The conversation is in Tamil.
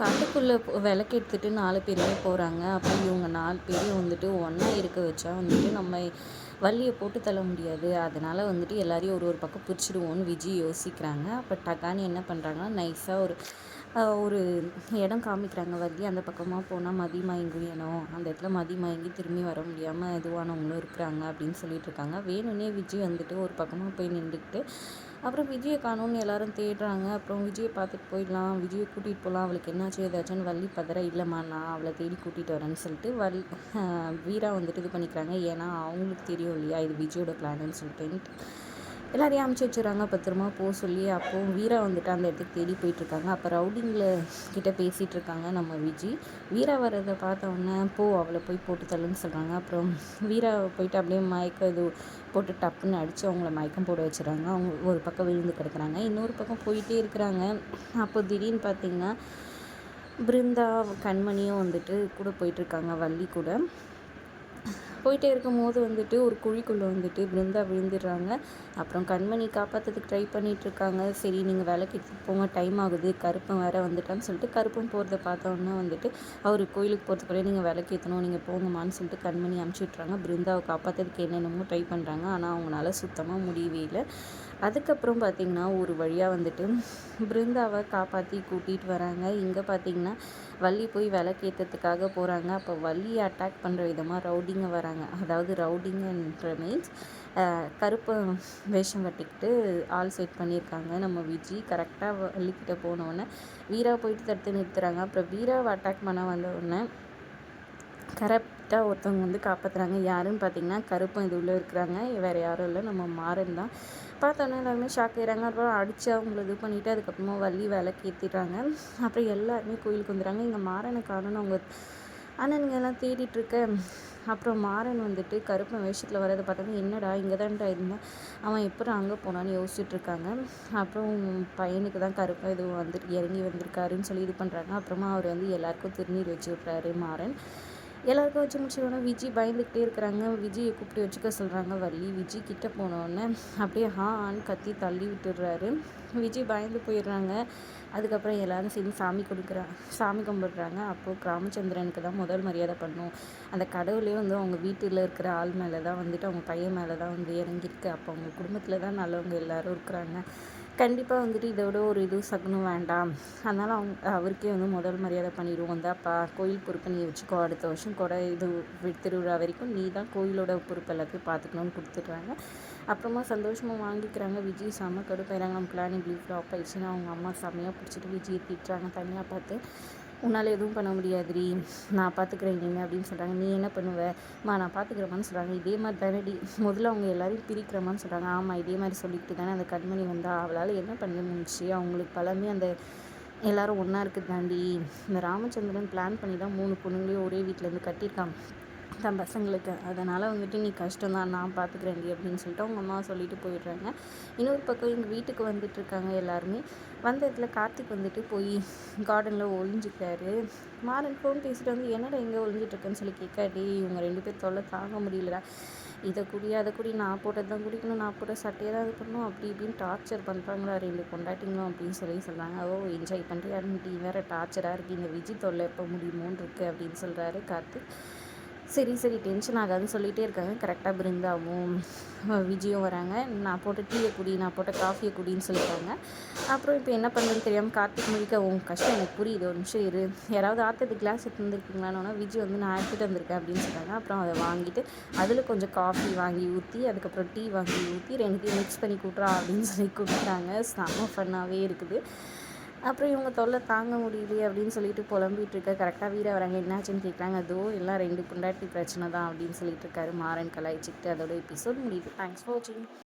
காட்டுக்குள்ளே விளக்கு எடுத்துகிட்டு நாலு பேருமே போகிறாங்க அப்போ இவங்க நாலு பேரையும் வந்துட்டு ஒன்றா இருக்க வச்சா வந்துட்டு நம்ம வள்ளியை போட்டு தள்ள முடியாது. அதனால் வந்துட்டு எல்லாரையும் ஒரு ஒரு பக்கம் பிடிச்சிடுவோன்னு விஜய் யோசிக்கிறாங்க. அப்போ டக்கான்னு என்ன பண்ணுறாங்கன்னா நைஸாக ஒரு ஒரு இடம் காமிக்கிறாங்க வள்ளி அந்த பக்கமாக போனால் மதி மயங்கியணும் அந்த இடத்துல மதி மயங்கி திரும்பி வர முடியாமல் இதுவானவங்களும் இருக்கிறாங்க அப்படின்னு சொல்லிட்டு இருக்காங்க. வேணும்னே விஜய் வந்துட்டு ஒரு பக்கமாக போய் நின்றுக்கிட்டு அப்புறம் விஜயை காணோன்னு எல்லாரும் தேடுறாங்க. அப்புறம் விஜயை பார்த்துட்டு போயிடலாம். விஜயை கூட்டிகிட்டு போகலாம் அவளுக்கு என்னாச்சு? ஏதாச்சும்னு வள்ளி பதற இல்லைம்மா நான் அவளை தேடி கூட்டிகிட்டு வரேன்னு சொல்லிட்டு வல் வீரா வந்துட்டு இது பண்ணிக்கிறாங்க. ஏன்னா அவங்களுக்கு தெரியும் இல்லையா? இது விஜயோட பிளான்னு சொல்லிட்டு. எல்லாரையும் அமுச்சு வச்சுறாங்க பத்திரமா போக சொல்லி அப்போது வீரா வந்துட்டு அந்த இடத்துக்கு தேடி போயிட்டுருக்காங்க. அப்போ ரவுடிங்கில் கிட்ட பேசிகிட்டு இருக்காங்க நம்ம விஜி. வீரா வர்றதை பார்த்தோன்னே போ அவளை போய் போட்டு தள்ளுன்னு சொல்கிறாங்க அப்புறம் வீரா போயிட்டு அப்படியே மயக்கம் இது போட்டு டப்புன்னு அடித்து அவங்கள மயக்கம் போட வச்சுறாங்க அவங்க ஒரு பக்கம் விழுந்து கிடக்குறாங்க. இன்னொரு பக்கம் போயிட்டே இருக்கிறாங்க. அப்போ திடீர்னு பார்த்தீங்கன்னா பிருந்தா கண்மணியும் வந்துட்டு கூட போயிட்டுருக்காங்க. வள்ளி கூட. போயிட்டே இருக்கும்போது வந்துட்டு ஒரு குழிக்குள்ளே வந்துட்டு பிருந்தா விழுந்துடுறாங்க. அப்புறம் கண்மணி காப்பாற்றுறதுக்கு ட்ரை பண்ணிகிட்ருக்காங்க சரி நீங்கள் வேலைக்கு எடுத்துகிட்டு போங்க. டைம் ஆகுது. கருப்பன் வேறு வந்துட்டான்னு சொல்லிட்டு கருப்பன் போகிறத பார்த்தோன்னே வந்துட்டு அவர் கோயிலுக்கு போகிறதுக்குள்ளே நீங்கள் விளக்கு ஏற்றணும் நீங்கள் போங்கம்மான்னு சொல்லிட்டு கண்மணி அமுச்சு விட்றாங்க பிருந்தாவை காப்பாற்றுறதுக்கு என்னென்னமோ ட்ரை பண்ணுறாங்க ஆனால் அவங்களால சுத்தமாக முடியவே இல்லை. அதுக்கப்புறம் பார்த்திங்கன்னா ஒரு வழியாக வந்துட்டு பிருந்தாவை காப்பாற்றி கூட்டிகிட்டு வராங்க. இங்கே பார்த்திங்கன்னா வள்ளி போய் விளக்கேற்றத்துக்காக போகிறாங்க அப்போ வள்ளியை அட்டாக் பண்ணுற விதமாக ரவுடிங்க வராங்க. அதாவது ரவுடிங்கன்ற மீன்ஸ் கருப்பு வேஷம் கட்டிக்கிட்டு ஆள் செட் பண்ணியிருக்காங்க நம்ம விஜி கரெக்டாக வள்ளிக்கிட்ட போனோடனே வீரா போயிட்டு தடுத்து நிறுத்துறாங்க. அப்புறம் வீராவை அட்டாக் பண்ண வந்தவுடனே கரெக்டாக ஒருத்தவங்க வந்து காப்பாற்றுறாங்க யாருன்னு பார்த்தீங்கன்னா கருப்பம் இது உள்ளே இருக்கிறாங்க. வேறு யாரும் இல்லை. நம்ம மாறன் தான். பார்த்தோன்னே எல்லாருமே ஷாக் ஆகிறாங்க அப்புறம் அடித்து அவங்கள இது பண்ணிவிட்டு அதுக்கப்புறமா வள்ளி வேலைக்கு ஏற்றிடுறாங்க அப்புறம் எல்லாருமே கோயிலுக்கு வந்துடுறாங்க. இங்கே மாறனை காரணம் அவங்க அண்ணனுங்க எல்லாம் தேடிட்டுருக்க. அப்புறம் மாறன் வந்துட்டு கருப்பன் வேஷத்தில் வரதை பார்த்தாங்க என்னடா இங்கே தான்டா இருந்தேன் அவன் எப்படி அங்கே போனான்னு யோசிச்சுட்டு இருக்காங்க அப்புறம் பையனுக்கு தான் கருப்பன் இது வந்துட்டு இறங்கி வந்திருக்காருன்னு சொல்லி இது பண்ணுறாங்க அப்புறமா அவர் வந்து எல்லாருக்கும் திருநீர் வச்சு விட்றாரு மாறன். எல்லாருக்கும் வச்சு முடிச்சோடனே விஜி பயந்துக்கிட்டே இருக்கிறாங்க. விஜயை கூப்பிட்டு வச்சுக்க சொல்கிறாங்க வள்ளி விஜி கிட்டே போனோடனே அப்படியே ஹான்னு கத்தி தள்ளி விட்டுடுறாரு. விஜய் பயந்து போயிடுறாங்க. அதுக்கப்புறம் எல்லோரும் சேர்ந்து சாமி கொடுக்குறாங்க சாமி கும்பிடுறாங்க. அப்போது ராமச்சந்திரனுக்கு தான் முதல் மரியாதை பண்ணும். அந்த கடவுளே வந்து அவங்க வீட்டில் இருக்கிற ஆள் மேலே தான் வந்துட்டு அவங்க பையன் மேலே தான் வந்து இறங்கியிருக்கு. அப்போ அவங்க குடும்பத்தில் தான் நல்லவங்க எல்லோரும் இருக்கிறாங்க. கண்டிப்பாக வந்துட்டு இதோட ஒரு இது சகுனம் வேண்டாம். அதனால் அவங்க அவருக்கே வந்து முதல் மரியாதை பண்ணிடுவோம். அப்பா கோயில் பொறுப்பை நீ வச்சுக்கோ. அடுத்த வருஷம் கூட இது திருவிழா வரைக்கும் நீ தான் கோயிலோட பொறுப்பு எல்லாத்தையும் பார்த்துக்கணும்னு கொடுத்துட்றாங்க. அப்புறமா சந்தோஷமாக வாங்கிக்கிறாங்க. விஜய் செம்ம கடுப்பாயிறாங்க நம்ம பிளான் இப்படி ஃப்ளாப் ஆயிடுச்சுன்னா அவங்க அம்மா செம்மையாக பிடிச்சிட்டு விஜயை திட்டுறாங்க. தனியாக பார்த்து உன்னால் எதுவும் பண்ண முடியாதுடி. நான் பார்த்துக்கிறேன் இனிமேல் அப்படின்னு சொல்கிறாங்க நீ என்ன பண்ணுவேம்மா நான் பார்த்துக்கிறேம்மான்னு சொல்கிறாங்க இதே மாதிரி தானடி முதல்ல அவங்க எல்லாரையும் பிரிக்கிறமான்னு சொல்கிறாங்க ஆமாம் இதே மாதிரி சொல்லிட்டு தானே அந்த கண்மணி வந்தால் அவளால் என்ன பண்ண முடிஞ்சு அவங்களுக்கு பலமே அந்த எல்லோரும் ஒன்றா இருக்குது தாண்டி இந்த ராமச்சந்திரன் பிளான் பண்ணி தான் மூணு பொண்ணுங்களையும் ஒரே வீட்டிலேருந்து கட்டியிருக்காங்க தன் பசங்களுக்கு. அதனால் வந்துட்டு நீ கஷ்டம் தான் நான் பார்த்துக்கிறேன்டி அப்படின்னு சொல்லிட்டு அவங்க அம்மா சொல்லிட்டு போயிடுறாங்க. இன்னொரு பக்கம் எங்கள் வீட்டுக்கு வந்துட்டுருக்காங்க எல்லாருமே. வந்த இடத்துல கார்த்திக் வந்துட்டு போய் கார்டனில் ஒழிஞ்சிக்கிறாரு மாறன் ஃபோன் பேசிட்டு வந்து என்னடா எங்கே ஒழிஞ்சிட்ருக்குன்னு சொல்லி கேட்காடி இவங்க ரெண்டு பேர் தொல்லை தாங்க முடியலடா. இதை குடி அதை குடி நான் போட்டது தான் குடிக்கணும் நான் போட்ட சட்டையை தான் இது பண்ணணும். அப்படி இப்படின்னு டார்ச்சர் பண்ணுறாங்களா ரெண்டு கொண்டாட்டிங்களும் அப்படின்னு சொல்லி சொல்கிறாங்க ஓ என்ஜாய் பண்ணுறியா நீ வேறு டார்ச்சராக இருக்குது இந்த விஜய் தொல்லை எப்போ முடியுமோன்னு இருக்குது அப்படின்னு சொல்கிறாரு கார்த்திக். சரி சரி டென்ஷன் ஆகாதுன்னு சொல்லிகிட்டே இருக்காங்க. கரெக்டாக பிருந்தாவும் விஜயும் வராங்க. நான் போட்ட டீயை குடி நான் போட்ட காஃபியை குடின்னு சொல்லிட்டாங்க. அப்புறம் இப்போ என்ன பண்ணுறதுன்னு தெரியாமல் கார்த்திக் முழிக்க உன் கஷ்டம் எனக்கு புரியுது ஒரு நிமிஷம் இரு. யாராவது ஆத்தது கிளாஸ் எடுத்து வந்துருக்கீங்களான்னு விஜய் வந்து நான் எடுத்துகிட்டு வந்திருக்கேன் அப்படின்னு சொல்கிறாங்க அப்புறம் அதை வாங்கிட்டு அதில் கொஞ்சம் காஃபி வாங்கி ஊற்றி அதுக்கப்புறம் டீ வாங்கி ஊற்றி ரெண்டுத்தையும் மிக்ஸ் பண்ணி கூட்டுறா அப்படின்னு சொல்லி கொடுக்குறாங்க. செம்ம ஃபன்னாகவே இருக்குது. அப்புறம் இவங்க தொல்லை தாங்க முடியலையே அப்படின்னு சொல்லிட்டு புலம்பிகிட்டு இருக்க கரெக்டாக வீர வராங்க. என்னாச்சுன்னு கேட்குறாங்க அதோ எல்லாம் ரெண்டு புண்டாட்டி பிரச்சனை தான் அப்படின்னு சொல்லிட்டு இருக்காரு மாறன் கலாய்ச்சிக்கிட்டு அதோட எபிசோட் முடியுது. தேங்க்ஸ் ஃபார் வாட்சிங்